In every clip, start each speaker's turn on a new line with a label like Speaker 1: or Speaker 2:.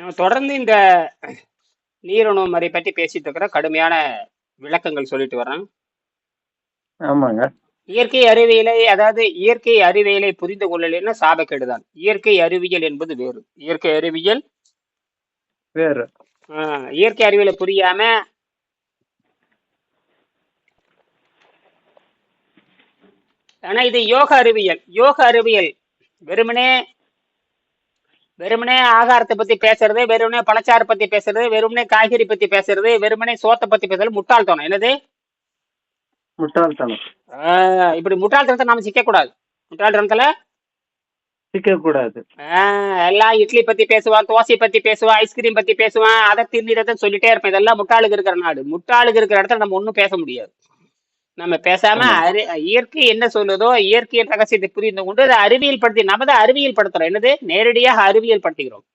Speaker 1: நம்ம தொடர்ந்து இந்த நீரணு முறை பற்றி பேசிட்டு இருக்கிறோம் கடுமையான விளக்கங்கள் சொல்லிட்டு வர்றேன்.
Speaker 2: ஆமாங்க.
Speaker 1: இயற்கை அறிவியலை அதாவது இயற்கை அறிவியலை புரிந்து கொள்ளலைன்னா சாபக்கேடுதான். இயற்கை அறிவியல் என்பது வேறு. இயற்கை அறிவியல்
Speaker 2: வேறு.
Speaker 1: இயற்கை அறிவியலை புரியாம ஆனா இது யோக அறிவியல். யோக அறிவியல் வெறுமனே வெறுமனே ஆகாரத்தை பத்தி பேசுறது வெறுமனே பழச்சாறு பத்தி பேசுறது வெறுமனே காய்கறி பத்தி பேசுறது வெறுமனே சோத்தை பத்தி பேசுறது முட்டாள்தனம். என்னது?
Speaker 2: முட்டாள்தனம்.
Speaker 1: இப்படி முட்டாள்தனத்தை நாம சிக்க கூடாது முட்டாள்தனத்துல?
Speaker 2: சிக்கக்கூடாது.
Speaker 1: ஆஹ், எல்லாம் இட்லி பத்தி பேசுவான் தோசை பத்தி பேசுவான் ஐஸ்கிரீம் பத்தி பேசுவான் அதை தின்னிடத்தை சொல்லிட்டே இருப்பேன். இதெல்லாம் முட்டாளுக்கு இருக்கிற நாடு. முட்டாளுக்கு இருக்கிற இடத்துல நம்ம ஒன்றும் பேச முடியாது. நம்ம பேசாம இயற்கை என்ன சொல்லுதோ இயற்கையின் ரகசியத்தை புரிந்து கொண்டு அதை அறிவியல் படுத்தி நம்ம தான் அறிவியல் படுத்துறோம் என்னது? நேரடியாக அறிவியல் படுத்துகிறோம்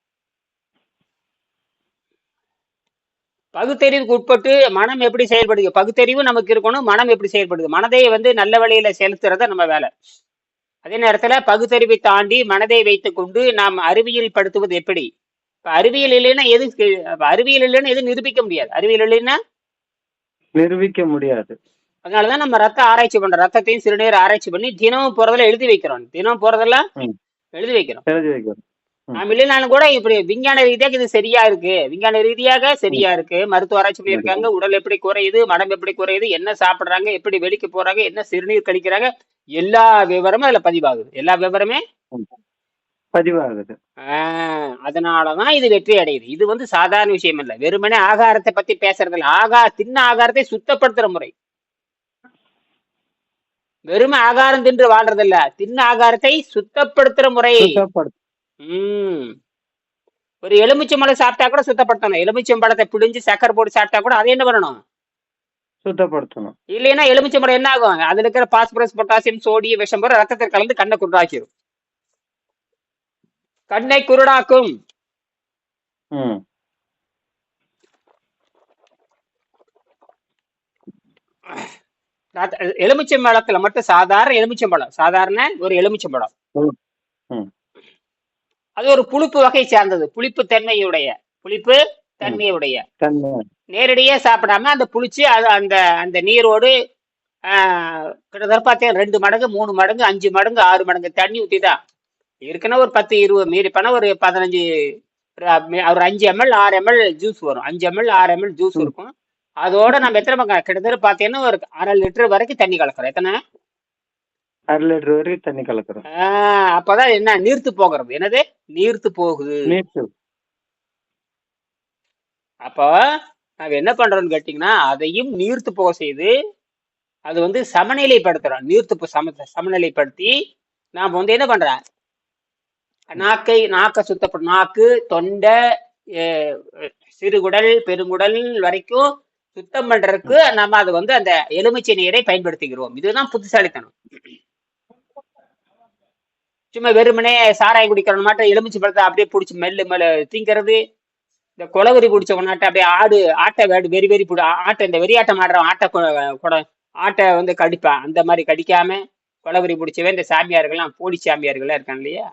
Speaker 1: பகுத்தறிவுக்கு உட்பட்டு மனம் எப்படி செயல்படுது? பகுத்தறிவு நமக்கு இருக்கணும் மனம் எப்படி செயல்படுது? மனதை வந்து நல்ல வழியில செலுத்துறத நம்ம வேலை. அதே நேரத்துல பகுத்தறிவை தாண்டி மனதை வைத்துக்கொண்டு நாம் அறிவியல் படுத்துவது எப்படி? இப்ப அறிவியல் இல்லைன்னா எது அறிவியல் இல்லைன்னா எது நிரூபிக்க முடியாது. அறிவியல் இல்லைன்னா?
Speaker 2: நிரூபிக்க முடியாது.
Speaker 1: அதனாலதான் நம்ம ரத்த ஆராய்ச்சி பண்றோம். ரத்தத்தையும் சிறுநீர் ஆராய்ச்சி பண்ணி தினமும் போறதெல்லாம் எழுதி வைக்கிறோம். தினம் போறதெல்லாம்
Speaker 2: ம்.
Speaker 1: எழுதி வைக்கிறோம்.
Speaker 2: எழுதி வைக்கிறோம்.
Speaker 1: நாம் இல்லைனாலும் கூட இப்படி விஞ்ஞான ரீதியாக இது சரியா இருக்கு. விஞ்ஞான ரீதியாக சரியா இருக்கு. மருத்துவ ஆராய்ச்சி பண்ணியிருக்காங்க. உடல் எப்படி குறையுது? மனம் எப்படி குறையுது? என்ன சாப்பிடுறாங்க? எப்படி வெளிக்கு போறாங்க? என்ன சிறுநீர் கழிக்கிறாங்க? எல்லா விவரமும் அதுல பதிவாகுது. எல்லா விவரமே
Speaker 2: பதிவாகுது.
Speaker 1: ஆஹ் அதனாலதான் இது வெற்றி அடையுது. இது வந்து சாதாரண விஷயம் இல்ல. வெறுமனே ஆகாரத்தை பத்தி பேசுறது இல்ல ஆகா தின்ன ஆகாரத்தை சுத்தப்படுத்துற முறை. வெறுமை ஆகாரம் தின்று வாழ்றது இல்ல தின்ன ஆகாரத்தை சுத்தப்படுத்துற முறை. உம் ஒரு எலுமிச்சை மலை சாப்பிட்டா கூட சுத்தப்படுத்தணும். எலுமிச்சம் பழத்தை பிடிஞ்சு சக்கரை போட்டு சாப்பிட்டா கூட அதை என்ன பண்ணணும்?
Speaker 2: சுத்தப்படுத்தணும்.
Speaker 1: இல்லைன்னா எலுமிச்சை மரம் என்ன ஆகும்? அதுல இருக்கிற பாஸ்பரஸ் பொட்டாசியம் சோடியம் விஷம் போற ரத்தத்தில் கலந்து கண்ணை குருடாக்கிடும் கண்ணை குருடாக்கும்.
Speaker 2: ம்.
Speaker 1: எலுமிச்சம் பழத்துல மட்டும் சாதாரண எலுமிச்சம் பழம் சாதாரண ஒரு எலுமிச்சம் பழம். அது ஒரு புளிப்பு வகை சார்ந்தது. புளிப்பு தன்மையுடைய புளிப்பு தன்மையுடைய.
Speaker 2: தன்மை.
Speaker 1: நேரடியா சாப்பிடாம அந்த புளிச்சு அது அந்த அந்த நீரோடு கிட்டத்தட்ட பார்த்தீங்கன்னா ரெண்டு மடங்கு மூணு மடங்கு அஞ்சு மடங்கு ஆறு மடங்கு தண்ணி ஊற்றி தான் இருக்குன்னா ஒரு பத்து இருபது மீறி பண்ண ஒரு பதினஞ்சு ஒரு அஞ்சு எம்எல் ஆறு எம்எல் ஜூஸ் வரும். அஞ்சு எம்எல் ஆறு எம்எல் ஜூஸ். இருக்கும். அதோட நம்ம எத்தனை பக்கம்? கிட்டத்தட்ட பார்த்தீங்கன்னா ஒரு அரை லிட்டர் வரைக்கும் தண்ணி கலக்கிறோம். எத்தனை?
Speaker 2: அரை லிட்டர் வரைக்கும் தண்ணி கலக்குறோம்.
Speaker 1: அப்பதான் என்ன நீர்த்து போகிறது என்னது? நீர்த்து போகுது. அப்போ நாங்க என்ன பண்றோம்னு கேட்டிங்கன்னா அதையும் நீர்த்து போக செய்து அது வந்து சமநிலைப்படுத்துறோம். நீர்த்து சம சமநிலைப்படுத்தி நாம் வந்து என்ன பண்றோம்? நாக்கை நாக்கை சுத்தப்படும் நாக்கு தொண்டை சிறுகுடல் பெருங்குடல் வரைக்கும் சுத்தம் பண்றதுக்கு நம்ம அது வந்து அந்த எலுமிச்சை நீரை பயன்படுத்துகிறோம் இதுதான் புத்திசாலித்தனம். சும்மா வெறுமனே சாராயம் குடிக்கிற மாட்ட எலுமிச்சை பழத்தை அப்படியே பிடிச்சி மெல்லு மேல திங்கிறது. இந்த குளவரி பிடிச்சவனாட்ட அப்படியே ஆடு ஆட்டை வேடு வெறி வெறி பிடி ஆட்டை இந்த வெறியாட்டம் ஆடுறவன் ஆட்டை குட ஆட்டை வந்து கடிப்பான் அந்த மாதிரி கடிக்காம குளவரி பிடிச்சவன் இந்த சாமியார்கள்லாம் போலி சாமியார்கள்லாம் இருக்கான் இல்லையா?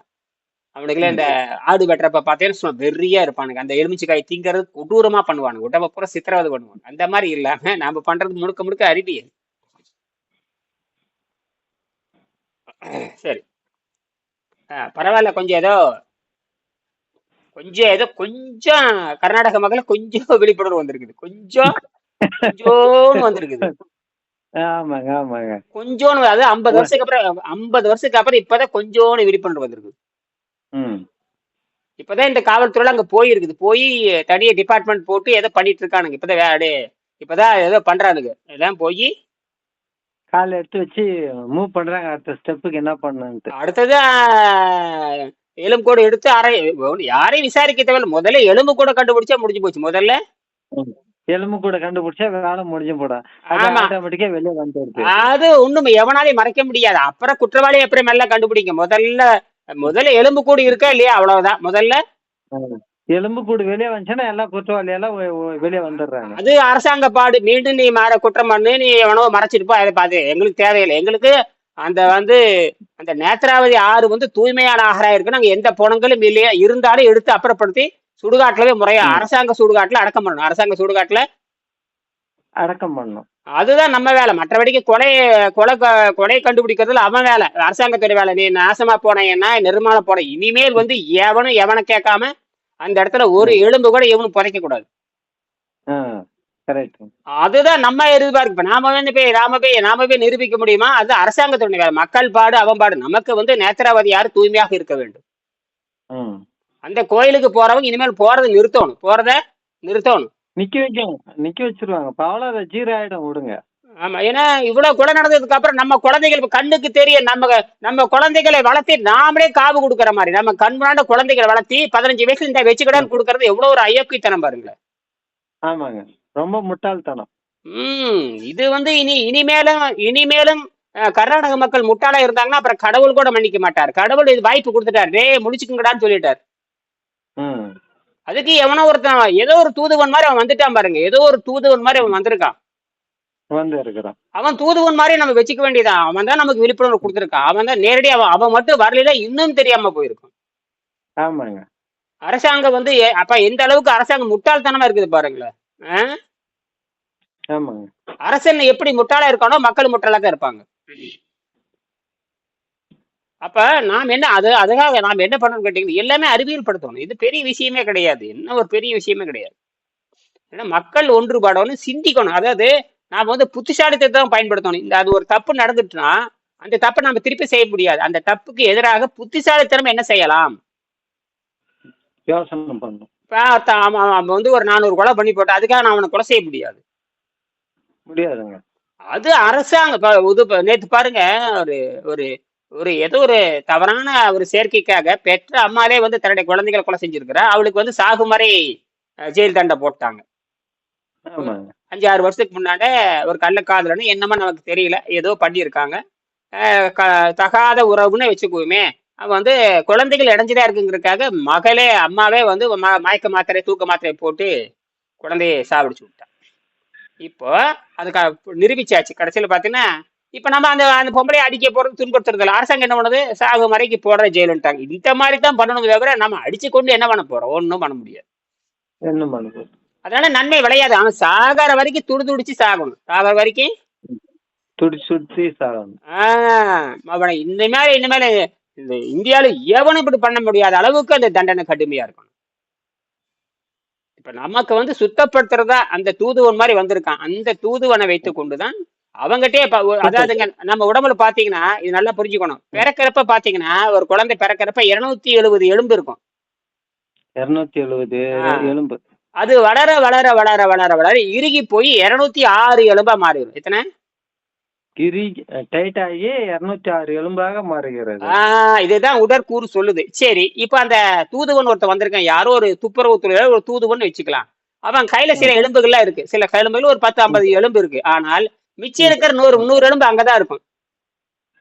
Speaker 1: அவனுக்குலாம் இந்த ஆடு வெட்டுறப்ப பார்த்தீங்கன்னா சும்மா வெறியா இருப்பானுங்க. அந்த எலுமிச்சைக்காய் திங்கிறது கொடூரமா பண்ணுவானுங்க. உடம்ப பூரா சித்திரவதை பண்ணுவாங்க அந்த மாதிரி இல்லாம நாம பண்றது முழுக்க முழுக்க அறிவியல் சரி. பரவாயில்ல. கொஞ்சம் ஏதோ கொஞ்சம் ஏதோ கொஞ்சம் கர்நாடக மக்கள் கொஞ்சம் விழிப்புணர்வு வந்திருக்குது. கொஞ்சம் கொஞ்சோன்னு வந்திருக்குது.
Speaker 2: ஆமாங்க ஆமாங்க.
Speaker 1: கொஞ்சோன்னு அது ஐம்பது வருஷத்துக்கு அப்புறம் ஐம்பது வருஷத்துக்கு அப்புறம் இப்பதான் கொஞ்சோன்னு விழிப்புணர்வு வந்திருக்குது.
Speaker 2: ம்
Speaker 1: இப்பதான் இந்த காவல்துறையில அங்க போயிருக்குது. போய் தனியா டிபார்ட்மெண்ட் போட்டு ஏதோ பண்ணிட்டு இருக்கானுங்க. இப்பதான் வேடே இப்பதான் ஏதோ பண்றானுங்க. எல்லாம் போய்
Speaker 2: கால் எடுத்து வச்சு மூவ் பண்றாங்க. அடுத்த ஸ்டெப்புக்கு என்ன பண்ணணுன்ட்டு
Speaker 1: அடுத்தது எலும்பு கூட எடுத்து அரை யாரையும் விசாரிக்க தேவையில்ல. முதல்ல எலும்பு கூட கண்டுபிடிச்சா முடிஞ்சு போச்சு. முதல்ல
Speaker 2: எலும்பு கூட கண்டுபிடிச்சா வேலை முடிஞ்சு போடா. ஆட்டோமேட்டிக்கா வெளியே வந்துருது
Speaker 1: அது ஒண்ணும் எவனாலையும் மறைக்க முடியாது. அப்புறம் குற்றவாளி அப்புறம் எல்லாம் கண்டுபிடிங்க. முதல்ல முதல்ல எலும்பு கூடு இருக்கா இல்லையா? அவ்வளவுதான். முதல்ல
Speaker 2: எலும்பு கூடு வெளியே வந்துச்சுன்னா எல்லாம் குற்றவாளி எல்லாம் வெளியே வந்துடுறாங்க.
Speaker 1: அது அரசாங்க பாடு. மீண்டும் நீ மாற குற்றம் பண்ணு. நீ எவனோ மறைச்சிட்டு போ. அதை பார்த்து எங்களுக்கு தேவையில்லை. எங்களுக்கு அந்த வந்து அந்த நேத்ராவதி ஆறு வந்து தூய்மையான ஆகாரம் இருக்கு. நாங்க எந்த புணங்களும் இல்லையா. இருந்தாலும் எடுத்து அப்புறப்படுத்தி சுடுகாட்டுலவே முறையா. அரசாங்க சுடுகாட்டுல அடக்கம் பண்ணணும். அரசாங்க சுடுகாட்டுல
Speaker 2: அடக்கம் பண்ணணும்.
Speaker 1: அதுதான் நம்ம வேலை. மற்றபடிக்கு கொலை கொலை கொலை கண்டுபிடிக்கிறதுல அவன் வேலை. அரசாங்கத்தோட வேலை. நீ நாசமா போனேன்னா நிர்மாண போன இனிமேல் வந்து எவனும் எவனை கேட்காம அந்த இடத்துல ஒரு எலும்பு கூட எவனும் புதைக்க கூடாது அதுதான் நம்ம எதிர்பார்க்கு இப்ப நாம வந்து போய் நாம போய் நாம போய் நிரூபிக்க முடியுமா? அது அரசாங்கத்தோட வேலை. மக்கள் பாடு அவன் பாடு. நமக்கு வந்து நேத்திராவதி யாரு? தூய்மையாக இருக்க வேண்டும். அந்த கோயிலுக்கு போறவங்க இனிமேல் போறதை நிறுத்தணும். போறத நிறுத்தணும்.
Speaker 2: நிக்க வைக்கணும். நிக்க வச்சிருவாங்க. பாவல அதை ஜீரோ ஆயிடும் விடுங்க.
Speaker 1: ஆமா ஏன்னா இவ்வளவு கொலை நடந்ததுக்கு அப்புறம் நம்ம குழந்தைகள் கண்ணுக்கு தெரியும் நம்ம நம்ம குழந்தைகளை வளர்த்தி நாமளே காவு கொடுக்குற மாதிரி. நம்ம கண் முன்னாடி குழந்தைகளை வளர்த்தி பதினஞ்சு வயசுல இந்த வச்சுக்கடான்னு கொடுக்கறது எவ்வளவு ஒரு ஐயப்பித்தனம் பாருங்களேன்.
Speaker 2: ஆமாங்க. ரொம்ப முட்டாள்தனம்.
Speaker 1: ம் இது வந்து இனி இனிமேலும் இனிமேலும் கர்நாடக மக்கள் முட்டாளா இருந்தாங்கன்னா அப்புறம் கடவுள் கூட மன்னிக்க மாட்டார். கடவுள் இது வாய்ப்பு கொடுத்துட்டார். டே முடிச்சுக்குங்கடான்னு சொல்லிட்டார். அதுக்கு எவனோ ஒருத்தன் ஏதோ ஒரு தூதுவன் மாதிரி அவன் வந்துட்டான் பாருங்க. ஏதோ ஒரு தூதுவன் மாதிரி அவன் வந்திருக்கான்.
Speaker 2: வந்து இருக்கிறான்.
Speaker 1: அவன் தூதுவன் மாதிரி நம்ம வச்சுக்க வேண்டியதான் அவன் தான் நமக்கு விழிப்புணர்வு கொடுத்துருக்கான். அவன் தான் நேரடியாக அவன் அவன் மட்டும் வரல இன்னும் தெரியாம போயிருக்கும்.
Speaker 2: ஆமாங்க.
Speaker 1: அரசாங்கம் வந்து அப்ப எந்த அளவுக்கு அரசாங்கம் முட்டாள்தனமா இருக்குது பாருங்களேன் அரசன் எப்படி முட்டாளா இருக்கானோ மக்கள் முட்டாளா தான் இருப்பாங்க. அப்ப நாம் என்ன அது அதுக்காக நாம் என்ன பண்ணணும் கேட்டீங்கன்னா எல்லாமே அறிவியல் படுத்தணும் இது பெரிய விஷயமே கிடையாது. என்ன ஒரு பெரிய விஷயமே கிடையாது. ஏன்னா மக்கள் ஒன்றுபடணும் சிந்திக்கணும். அதாவது நாம வந்து புத்திசாலித்தத்தை தான் பயன்படுத்தணும். இந்த அது ஒரு தப்பு நடந்துட்டுனா அந்த தப்பை நம்ம திருப்பி செய்ய முடியாது. அந்த தப்புக்கு எதிராக புத்திசாலித்தனம் என்ன செய்யலாம்? அவன் வந்து ஒரு நானூறு கொலை பண்ணி போட்டு அதுக்காக நான் அவனை கொலை செய்ய முடியாது.
Speaker 2: முடியாதுங்க.
Speaker 1: அது அரசாங்கம் நேத்து பாருங்க ஒரு ஒரு ஒரு ஏதோ ஒரு தவறான ஒரு சேர்க்கைக்காக பெற்ற அம்மாலே வந்து தன்னுடைய குழந்தைகளை கொலை செஞ்சிருக்கிறா. அவளுக்கு வந்து சாகு மாதிரி அஹ், ஜெயில் தண்டை போட்டாங்க. அஞ்சு ஆறு வருஷத்துக்கு முன்னாடி ஒரு கள்ளக்காதலன்னு என்னமோ நமக்கு தெரியல ஏதோ பண்ணியிருக்காங்க. தகாத உறவுன்னு வச்சுக்குவோமே அவன் வந்து குழந்தைகள் இடைஞ்சுதான் இருக்குங்கிறதுக்காக மகளே அம்மாவே வந்து மயக்க மாத்திரை தூக்க மாத்திரை போட்டு குழந்தைய சாவடிச்சு விட்டான் இப்போ அதுக்கு நிரூபிச்சாச்சு. கடைசியில் பார்த்தீங்கன்னா இப்போ நம்ம அந்த அந்த பொம்பளையை அடிக்க போறது துன்புறுத்துறது இல்லை அரசாங்கம் என்ன பண்ணுது? சாகு வரைக்கு போடுற ஜெயிலுன்ட்டாங்க. இந்த மாதிரி தான் பண்ணணும் தவிர நம்ம அடிச்சு கொண்டு என்ன பண்ண போறோம்? ஒன்றும் பண்ண முடியாது.
Speaker 2: என்ன பண்ணுது
Speaker 1: அதனால நன்மை விளையாது. அவன் சாகார வரைக்கும் துடி துடிச்சு சாகணும். சாகிற வரைக்கும்?
Speaker 2: துடி சுற்றி சாகணும்.
Speaker 1: ஆஹ் அவனை இந்த மாதிரி இந்த மாதிரி இந்த இந்தியாவில எவனும் இப்படி பண்ண முடியாத அளவுக்கு அந்த தண்டனை கடுமையா இருக்கணும். இப்ப நமக்கு வந்து சுத்தப்படுத்துறதா அந்த தூதுவன் மாதிரி வந்திருக்கான். அந்த தூதுவனை வைத்து கொண்டுதான் அவங்ககிட்டயே அதாவதுங்க நம்ம உடம்புல பாத்தீங்கன்னா இது நல்லா புரிஞ்சுக்கணும். பிறக்கிறப்ப பாத்தீங்கன்னா ஒரு குழந்தை பிறக்கிறப்ப இருநூத்தி எழுபது எலும்பு இருக்கும்.
Speaker 2: இருநூத்தி எழுபது. எலும்பு.
Speaker 1: அது வளர வளர வளர வளர வளர இறுகி போய் இருநூத்தி ஆறு எலும்பா மாறிடும். எத்தனை?
Speaker 2: டைட் ஆகி இருநூத்தி ஆறு எலும்பாக மாறுகிறது.
Speaker 1: இதுதான் உடற்கூறு சொல்லுது. சரி இப்ப அந்த தூதுவன் ஒருத்தன் வந்திருக்கான். யாரோ ஒரு துப்புரவு துறையில ஒரு தூதுவன் வச்சுக்கலாம். அவன் கையில சில எலும்புகள்லாம் இருக்கு. சில எலும்புகள் ஒரு பத்து ஐம்பது எலும்பு இருக்கு. ஆனால் மிச்சம் இருக்கிற நூறு நூறு எலும்பு அங்கதான் இருக்கும்.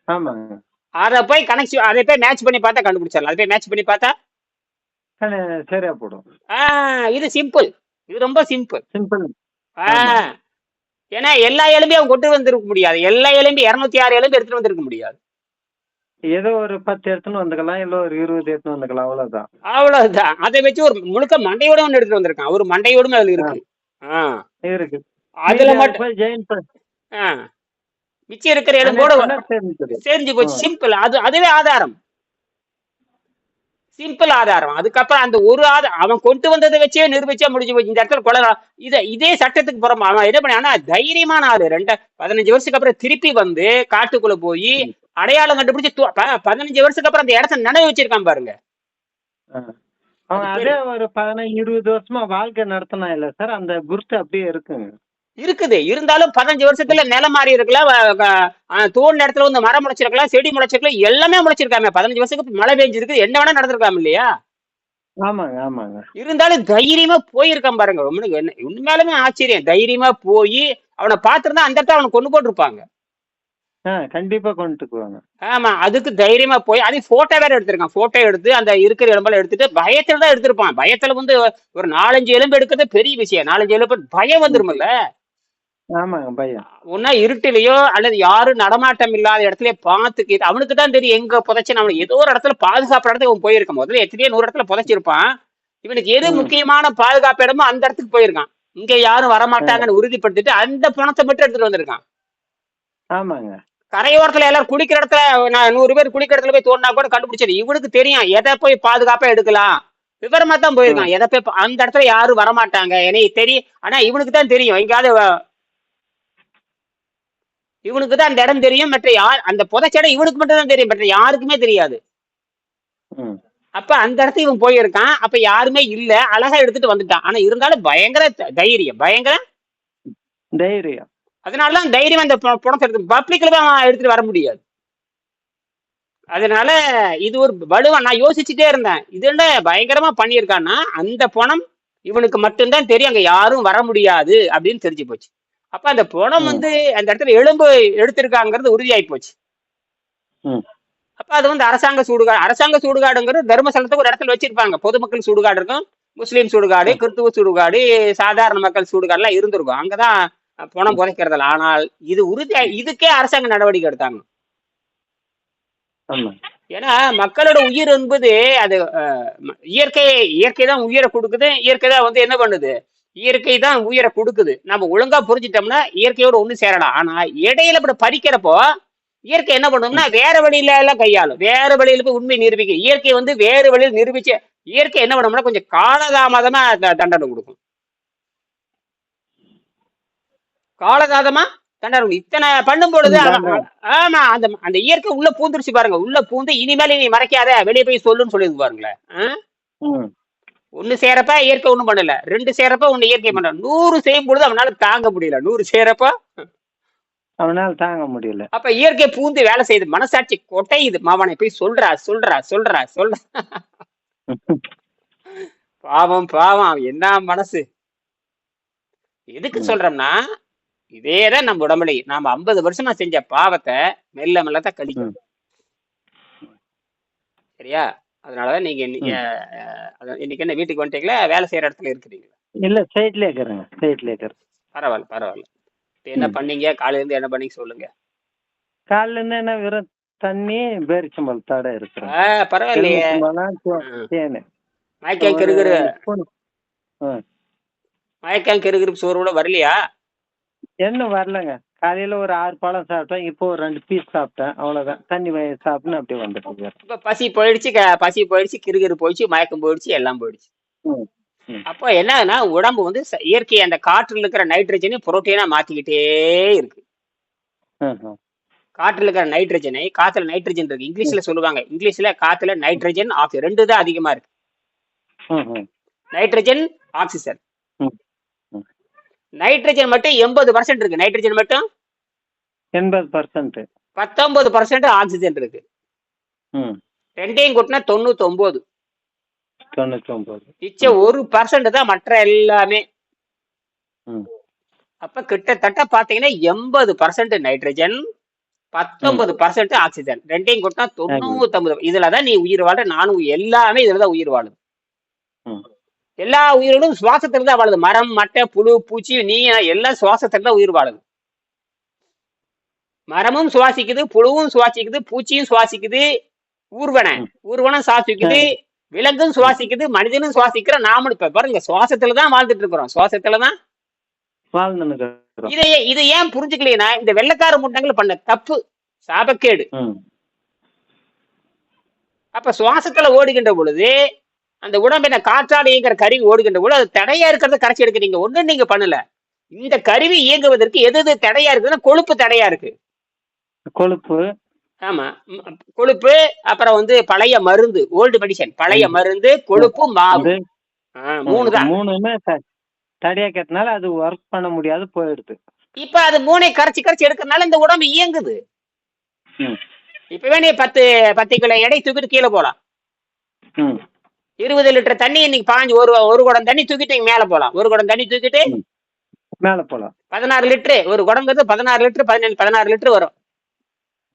Speaker 2: ஆமாங்க.
Speaker 1: அதை போய் கனெக்ட் அதை போய் மேட்ச் பண்ணி பார்த்தா கண்டுபிடிச்சிடலாம். அதை போய் மேட்ச் பண்ணி பார்த்தா
Speaker 2: சரியா போடும்.
Speaker 1: இது சிம்பிள் இது ரொம்ப சிம்பிள்
Speaker 2: சிம்பிள்
Speaker 1: ஏன்னா எல்லா எலும்பையும் கொண்டு வந்திருக்க முடியாது. எல்லா எலும்பையும் இருநூத்தி ஆறு எலும்பு எடுத்துட்டு வந்திருக்க முடியாது.
Speaker 2: ஏதோ ஒரு பத்து எடுத்துன்னு வந்துக்கலாம். இல்ல ஒரு இருபது எடுத்துன்னு வந்துக்கலாம். அவ்வளவுதான்.
Speaker 1: அவ்வளவுதான். அதை வச்சு ஒரு முழுக்க மண்டையோட ஒன்று எடுத்துட்டு வந்திருக்கான். ஒரு மண்டையோடுமே அதுல இருக்கு.
Speaker 2: இருக்கு.
Speaker 1: அதுல மட்டும்
Speaker 2: ஜெயின்.
Speaker 1: மிச்சம் இருக்கிற எலும்போட. செஞ்சு போச்சு. சிம்பிள். அது அதுவே ஆதாரம். சிம்பிள் ஆதாரம். அதுக்கப்புறம் அந்த ஒரு ஆதாரம் அவன் கொண்டு வந்ததை வச்சே நிரூபிச்சா முடிஞ்சு போச்சு. இந்த இடத்துல கொலை இத இதே சட்டத்துக்கு புறமா அவன் என்ன பண்ண ஆனா தைரியமான ஆளு. ரெண்ட பதினஞ்சு வருஷத்துக்கு அப்புறம் திருப்பி வந்து காட்டுக்குள்ள போய் அடையாளம் கண்டுபிடிச்சு பதினஞ்சு வருஷத்துக்கு அப்புறம் அந்த இடத்த நினைவு வச்சிருக்கான் பாருங்க.
Speaker 2: அவன்
Speaker 1: அதே
Speaker 2: ஒரு பதினஞ்சு இருபது வருஷமா வாழ்க்கை நடத்தினா இல்ல சார் அந்த குருத்து அப்படியே இருக்குங்க.
Speaker 1: இருக்குது. இருந்தாலும் பதினஞ்சு வருஷத்துல நிலம் மாறி இருக்கலாம் தோண்ட இடத்துல வந்து மரம் முளைச்சிருக்கலாம் செடி முளைச்சிருக்கலாம் எல்லாமே முளைச்சிருக்காமே. பதினஞ்சு வருஷத்துக்கு மழை பெஞ்சிருக்கு என்ன வேணா நடந்திருக்கலாம் இல்லையா?
Speaker 2: ஆமாங்க ஆமாங்க.
Speaker 1: இருந்தாலும் தைரியமா போயிருக்கான் பாருங்க. உண்மையாலுமே ஆச்சரியம். தைரியமா போய் அவனை பார்த்திருந்தா அந்த இடத்துல அவனை கொண்டு போட்டிருப்பாங்க.
Speaker 2: கண்டிப்பா கொண்டுக்குவாங்க
Speaker 1: ஆமா அதுக்கு தைரியமா போய் அது போட்டோ வேற எடுத்திருக்கான். போட்டோ எடுத்து அந்த இருக்கிற எலும்பெல்லாம் எடுத்துட்டு பயத்துல தான் எடுத்திருப்பான். பயத்துல வந்து ஒரு நாலஞ்சு எலும்பு எடுக்கிறது பெரிய விஷயம். நாலஞ்சு எலும்பு பயம் வந்துருமில்ல
Speaker 2: ஆமாங்க பையன்.
Speaker 1: ஒன்னா இருட்டிலேயோ அல்லது யாரும் நடமாட்டம் இல்லாத இடத்துல பார்த்து அவனுக்கு தான் தெரியும் எங்க புதைச்சு அவன் ஏதோ ஒரு இடத்துல பாதுகாப்பு இடத்துக்கு அவன் போயிருக்கும் முதல்ல எத்தனையோ நூறு இடத்துல புதைச்சிருப்பான். இவனுக்கு எது. முக்கியமான பாதுகாப்பு இடமோ அந்த இடத்துக்கு போயிருக்கான். இங்க யாரும் வரமாட்டாங்கன்னு உறுதிப்படுத்திட்டு அந்த பணத்தை மட்டும் எடுத்துட்டு வந்திருக்கான்.
Speaker 2: ஆமாங்க.
Speaker 1: கரையோரத்துல எல்லாரும் குளிக்கிற இடத்துல நான் நூறு பேர் குளிக்கிற இடத்துல போய் தோண்டினா கூட கண்டுபிடிச்சது இவனுக்கு தெரியும் எதை போய் பாதுகாப்பா எடுக்கலாம். விவரமா தான் போயிருக்கான். எதை போய் அந்த இடத்துல யாரும் வரமாட்டாங்க. எனக்கு தெரியும். ஆனா இவனுக்கு தான் தெரியும். எங்கேயாவது இவனுக்கு தான் அந்த இடம் தெரியும் மற்ற யார் அந்த புதைச்சடம் இவனுக்கு மட்டும் தான் தெரியும் மற்ற யாருக்குமே தெரியாது. அப்ப அந்த இடத்துக்கு இவன் போயிருக்கான் அப்ப யாருமே இல்ல அழகா எடுத்துட்டு வந்துட்டான். ஆனா இருந்தாலும் பயங்கர தைரியம் பயங்கர.
Speaker 2: தைரியம்.
Speaker 1: அதனாலதான் தைரியம் அந்த பணத்தை எடுத்து பப்ளிக்ல தான் அவன் எடுத்துட்டு வர முடியாது. அதனால இது ஒரு வலுவா நான் யோசிச்சுட்டே இருந்தேன். இது என்ன பயங்கரமா பண்ணியிருக்கான்னா அந்த பணம் இவனுக்கு மட்டும்தான் தெரியும் அங்க யாரும் வர முடியாது அப்படின்னு தெரிஞ்சு போச்சு. அப்ப அந்த பணம். வந்து அந்த இடத்துல எலும்பு எடுத்திருக்காங்கிறது உறுதியாகி போச்சு. அப்ப அது வந்து அரசாங்க சுடுகாடு அரசாங்க சுடுகாடுங்கிறது தர்மசலத்துக்கு ஒரு இடத்துல வச்சிருப்பாங்க. பொதுமக்கள் சுடுகாடு இருக்கும் முஸ்லீம் சுடுகாடு கிறிஸ்துவ சுடுகாடு சாதாரண மக்கள் சுடுகாடு எல்லாம் இருந்திருக்கும். அங்கதான் பணம் புதைக்கிறதுல ஆனால் இது உறுதியா இதுக்கே அரசாங்க நடவடிக்கை எடுத்தாங்க. ஏன்னா மக்களோட உயிர் என்பது அது இயற்கை இயற்கை தான் உயிரை கொடுக்குது. இயற்கை தான் வந்து என்ன பண்ணுது? இயற்கை தான் உயிரை கொடுக்குது. நம்ம ஒழுங்கா புரிஞ்சிட்டோம்னா இயற்கையோட ஒண்ணு சேரலாம். ஆனா இடையில இப்படி பறிக்கிறப்போ இயற்கை என்ன பண்ணும்னா வேற வழியில எல்லாம் கையாளும். வேற வழியில போய் உண்மை நிரூபிக்க இயற்கை வந்து வேறு வழியில் நிரூபிச்சு இயற்கை என்ன பண்ணும்னா கொஞ்சம் காலதாமதமா தண்டனை கொடுக்கும். காலதாமதமா தண்டனை. இத்தனை பண்ணும் பொழுது. ஆமா அந்த அந்த இயற்கை உள்ள பூந்துருச்சு பாருங்க. உள்ள பூந்து இனிமேல் நீ மறைக்காத வெளியே போய் சொல்லுன்னு சொல்லிருக்கு பாருங்களேன். ஒண்ணு சேரப்ப இயற்கை ஒண்ணும் பண்ணல. ரெண்டு சேரப்ப ஒண்ணு இயற்கை பண்ணல. நூறு செய்யும் பொழுது அவனால தாங்க முடியல. நூறு சேரப்ப?
Speaker 2: அவனால தாங்க முடியல.
Speaker 1: அப்ப இயற்கை பூந்து வேலை செய்யுது. மனசாட்சி கொட்டையுது. மாவனை போய் சொல்றா சொல்றா சொல்றா சொல்றா. பாவம் பாவம். என்ன மனசு? எதுக்கு. சொல்றோம்னா இதேதான் நம்ம உடம்புலையும் நாம ஐம்பது வருஷமா செஞ்ச பாவத்தை மெல்ல மெல்ல தான் கழிக்கும் சரியா? அதனாலதான் நீங்க இன்னைக்கு, என்ன வீட்டுக்கு வந்துட்டீங்களா? வேலை செய்யற இடத்துல இருக்கிறீங்க
Speaker 2: இல்ல சைட்ல இருக்கிறேங்க சைட்ல இருக்கிறேன்.
Speaker 1: பரவாயில்ல பரவாயில்ல. இப்ப என்ன. பண்ணீங்க? காலையில இருந்து என்ன பண்ணீங்க சொல்லுங்க.
Speaker 2: இருந்து என்ன வெறும் தண்ணி பேரிச்சம்பழம் தடை இருக்கிறேன்.
Speaker 1: பரவாயில்லையே. மயக்கம் கிருகிரு. மயக்கம் கிருகிரு சோறு கூட வரலையா?
Speaker 2: இன்னும் வரலங்க. காலையில ஒரு ஆறு பழம் சாப்பிட்டேன் இப்போ ஒரு ரெண்டு பீஸ் சாப்பிட்டேன் அவ்வளவுதான் தண்ணி வய- சாப்பிட்டுன்னு அப்படியே வந்துட்டு.
Speaker 1: இப்ப பசி போயிடுச்சு க- பசி போயிடுச்சு கிருகிரு போயிடுச்சு மயக்கம் போயிடுச்சு எல்லாம் போயிடுச்சு
Speaker 2: ம். ம்.
Speaker 1: அப்போ என்னன்னா உடம்பு வந்து ச- இயற்கை அந்த காற்றுல இருக்கிற நைட்ரஜனை புரோட்டீனா மாத்திக்கிட்டே இருக்கு
Speaker 2: ம், ம்.
Speaker 1: காற்றுல இருக்கிற நைட்ரஜனை காத்துல நைட்ரஜன் இருக்கு இங்கிலீஷ்ல சொல்லுவாங்க இங்கிலீஷ்ல காத்துல நைட்ரஜன் ஆக்சி ரெண்டு தான் அதிகமா இருக்கு
Speaker 2: ம், ம்.
Speaker 1: நைட்ரஜன் ஆக்சிஜன்
Speaker 2: ம். ம்.
Speaker 1: நைட்ரஜன் மட்டும் எண்பது பர்சன்ட் இருக்கு. நைட்ரஜன் மட்டும்
Speaker 2: எண்பது பர்சன்ட்
Speaker 1: பத்தொன்பது பர்சன்ட் ஆக்சிஜன் இருக்கு. ரெண்டையும் கூட்டினா தொண்ணூத்தி ஒன்பது
Speaker 2: தொண்ணூத்தி ஒன்பது
Speaker 1: மிச்ச ஒரு பர்சன்ட் தான் மற்ற எல்லாமே. அப்ப கிட்டத்தட்ட பாத்தீங்கன்னா எண்பது பர்சன்ட் நைட்ரஜன் பத்தொன்பது பர்சன்ட் ஆக்சிஜன் ரெண்டையும் கூட்டினா தொண்ணூத்தி ஒன்பது இதுலதான் நீ உயிர் வாழ நானும். எல்லாமே இதுலதான் உயிர் வாழுது. எல்லா உயிரோடும் சுவாசத்துல தான் வாழுது. மரம் மட்டை புழு பூச்சி நீ எல்லாம் சுவாசத்துல தான் உயிர் வாழுது. மரமும் சுவாசிக்குது புழுவும் சுவாசிக்குது பூச்சியும் சுவாசிக்குது ஊர்வனை. ஊர்வனம் சுவாசிக்குது விலங்கும் சுவாசிக்குது மனிதனும் சுவாசிக்கிற நாமளும் இப்ப பாருங்க சுவாசத்துல தான் வாழ்ந்துட்டு இருக்கிறோம். சுவாசத்துல தான்.
Speaker 2: வாழ்ந்துன்னு இருக்கிறோம்.
Speaker 1: இதை இதை ஏன் புரிஞ்சுக்கலைன்னா இந்த வெள்ளக்கார முட்டங்கள் பண்ண தப்பு சாபக்கேடு. அப்ப சுவாசத்துல ஓடுகின்ற பொழுது அந்த உடம்பின காற்றால் இயங்குற கருவி ஓடுகின்ற பொழுது அது தடையா இருக்கிறத கரைச்சி எடுக்கிறீங்க ஒண்ணும் நீங்க பண்ணல. இந்த கருவி இயங்குவதற்கு எது எது தடையா இருக்குதுன்னா கொழுப்பு தடையா இருக்கு.
Speaker 2: கொழுப்பு.
Speaker 1: ஆமா. கொழுப்பு அப்புறம் வந்து பழைய மருந்து ஓல்டு மெடிசன் பழைய. மருந்து கொழுப்பு மாவு. மூணு தான்
Speaker 2: மூணுமே தடியா கேட்டனால அது ஒர்க் பண்ண முடியாது போயிடுது.
Speaker 1: இப்ப அது மூணை கரைச்சி கரைச்சி எடுக்கிறதுனால இந்த உடம்பு இயங்குது. இப்பவே நீ பத்து பத்து கிலோ எடை தூக்கிட்டு கீழே போலாம். இருபது லிட்டர் தண்ணி இன்னைக்கு பாஞ்சு ஒரு ஒரு குடம் தண்ணி தூக்கிட்டு இங்க மேல போலாம். ஒரு குடம் தண்ணி தூக்கிட்டு.
Speaker 2: மேல போலாம்.
Speaker 1: பதினாறு லிட்டரு ஒரு குடங்கிறது பதினாறு லிட்டரு பதினேழு பதினாறு லிட்டரு வரும்.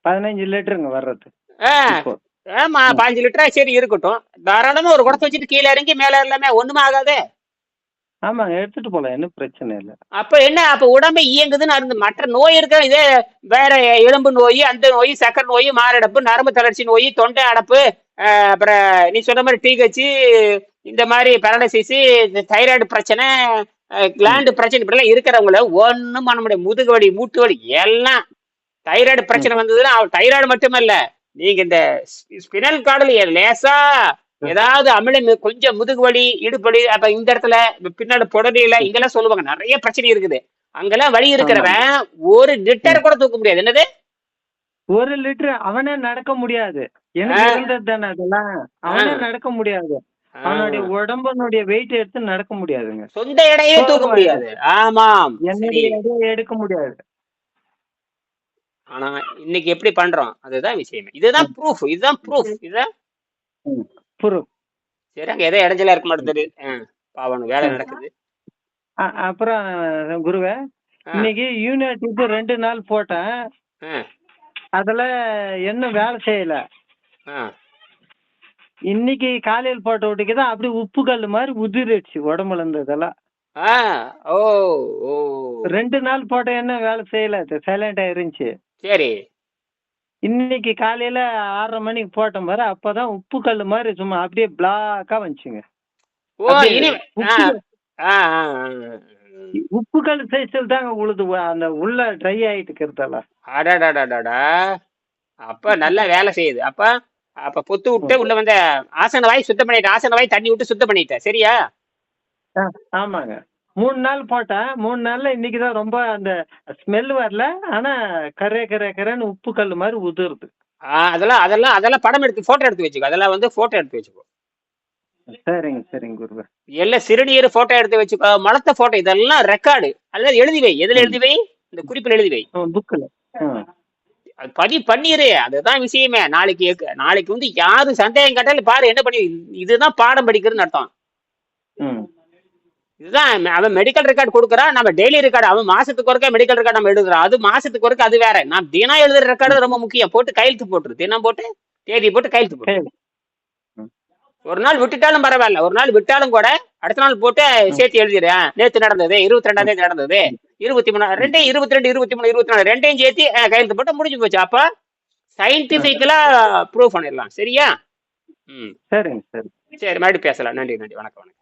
Speaker 2: பதினஞ்சு லிட்டருங்க வர்றது.
Speaker 1: ஆமா பாஞ்சு லிட்டரா சரி இருக்கட்டும். தாராளமா ஒரு குடத்தை வச்சுட்டு கீழே இறங்கி மேல எல்லாமே ஒண்ணுமே ஆகாதே.
Speaker 2: ஆமாங்க எடுத்துட்டு போலாம் என்ன பிரச்சனை இல்லை.
Speaker 1: அப்ப என்ன அப்ப உடம்பு இயங்குதுன்னு அருந்து மற்ற நோய் இருக்க இதே வேற எலும்பு நோய் அந்த நோய் சக்கரை நோய் மாரடைப்பு நரம்பு தளர்ச்சி நோய் தொண்டை அடைப்பு அப்புறம் நீ சொன்ன மாதிரி டீ கச்சி இந்த மாதிரி பேரலைசிஸ் இந்த தைராய்டு பிரச்சனை கிளாண்டு பிரச்சனை இப்படிலாம் இருக்கிறவங்கள ஒண்ணும் பண்ண முடியாது. முதுகு வலி மூட்டு வலி எல்லாம். தைராய்டு பிரச்சனை வந்ததுன்னா தைராய்டு மட்டுமல்ல. நீங்க இந்த ஸ்பினல் கார்டுல லேசா ஏதாவது அமிலம் கொஞ்சம் முதுகு வலி இடுப்பு வலி அப்ப இந்த இடத்துல பின்னாடி புடலியில இங்கெல்லாம் சொல்லுவாங்க. நிறைய பிரச்சனை இருக்குது. அங்கெல்லாம் வலி இருக்கிறவன் ஒரு லிட்டர் கூட தூக்க முடியாது. என்னது?
Speaker 2: ஒரு லிட்டர் அவனே நடக்க முடியாது. எனக்கு. இருந்தது தானே அதெல்லாம்? அவனே. நடக்க முடியாது. அவனுடைய உடம்புனுடைய வெயிட் எடுத்து நடக்க முடியாதுங்க.
Speaker 1: சொந்த எடையே தூக்க முடியாது. ஆமாம்.
Speaker 2: என்னுடைய எடையை எடுக்க முடியாது.
Speaker 1: ஆனா இன்னைக்கு எப்படி பண்றோம்? அதுதான் விஷயம். இதுதான் ப்ரூஃப் இதுதான் ப்ரூஃப் இதுதான்
Speaker 2: புரு.
Speaker 1: சரி அங்க எதோ இடைஞ்சலா இருக்க மாட்டேங்குது பாவம் வேலை நடக்குது.
Speaker 2: அப்புறம் குருவே இன்னைக்கு யூனிட் இது ரெண்டு நாள் போட்டேன். அதுல இன்னும் வேலை செய்யல. இன்னைக்கு காலையில் போட்ட விட்டுக்கு தான் அப்படியே உப்பு கல் மாதிரி உதிரிடுச்சு உடம்புல இருந்ததெல்லாம்
Speaker 1: ஓ ஓ.
Speaker 2: ரெண்டு நாள் போட்ட என்ன வேலை செய்யல சைலண்டா இருந்துச்சு
Speaker 1: சரி.
Speaker 2: இன்னைக்கு காலையில ஆறரை மணிக்கு போட்ட மாதிரி அப்பதான் உப்பு கல் மாதிரி சும்மா அப்படியே பிளாக்கா வந்துச்சுங்க. உப்பு கல். சைஸில் தாங்க உழுது அந்த உள்ள ட்ரை ஆயிட்டு இருக்கிறதெல்லாம்.
Speaker 1: அடடடடடா. அப்ப நல்லா வேலை செய்யுது. அப்ப? அப்ப பொத்து விட்டு உள்ள வந்த ஆசன வாய் சுத்தம் பண்ணிட்ட ஆசன வாய் தண்ணி விட்டு சுத்தம் பண்ணிட்ட சரியா?
Speaker 2: ஆமாங்க. மூணு நாள் போட்டேன் மூணு நாள்ல இன்னைக்கு தான் ரொம்ப அந்த ஸ்மெல் வரல ஆனா கரை கரை கரைன்னு உப்பு கல் மாதிரி உதிருது.
Speaker 1: அதெல்லாம் அதெல்லாம் அதெல்லாம் படம் எடுத்து போட்டோ எடுத்து வச்சுக்கோ. அதெல்லாம் வந்து போட்டோ எடுத்து வச்சுக்கோ.
Speaker 2: சரிங்க சரிங்க குருவே.
Speaker 1: எல்லாம் சிறுநீர் போட்டோ எடுத்து வச்சுக்கோ. மலத்த போட்டோ இதெல்லாம் ரெக்கார்டு அல்லது எழுதி வை. எதுல எழுதி வை? இந்த குறிப்பில் எழுதி வை.
Speaker 2: புக்கில்
Speaker 1: பதிவு பண்ணிரு அதுதான் விஷயமே. நாளைக்கு நாளைக்கு வந்து யாரு சந்தேகம் கேட்டாலும் பாரு என்ன பண்ணி இதுதான் பாடம் படிக்கிறதுன்னு அர்த்தம். இதுதான் அவன் மெடிக்கல் ரெக்கார்டு கொடுக்குறான் நம்ம டெய்லி ரெக்கார்டு அவன் மாசத்துக்கு ஒருக்கா மெடிக்கல் ரெக்கார்டு நம்ம எழுதுறோம் அது மாசத்துக்கு ஒருக்கா அது வேற. நான் தினம் எழுதுற ரெக்கார்டு ரொம்ப முக்கியம். போட்டு கையெழுத்து போட்டுரு. தினம் போட்டு தேதி போட்டு கையெழுத்து போட்டு ஒரு நாள் விட்டுட்டாலும் பரவாயில்ல. ஒரு நாள் விட்டாலும் கூட அடுத்த நாள் போட்டு சேர்த்து எழுதிடுறேன் நேத்து நடந்தது இருபத்தி ரெண்டாம் தேதி நடந்தது. இருபத்தி மூணு ரெண்டையும் இருபத்தி ரெண்டு இருபத்தி மூணு இருபத்தி நாலு ரெண்டையும் சேர்த்து கையெழுத்து போட்டு முடிஞ்சு போச்சு. அப்ப சயின்டிபிக்கலா ப்ரூவ் பண்ணிடலாம். சரியா? ம்.
Speaker 2: சரிங்க சரி.
Speaker 1: சரி மறுபடியும் பேசலாம். நன்றி நன்றி. வணக்கம் வணக்கம்.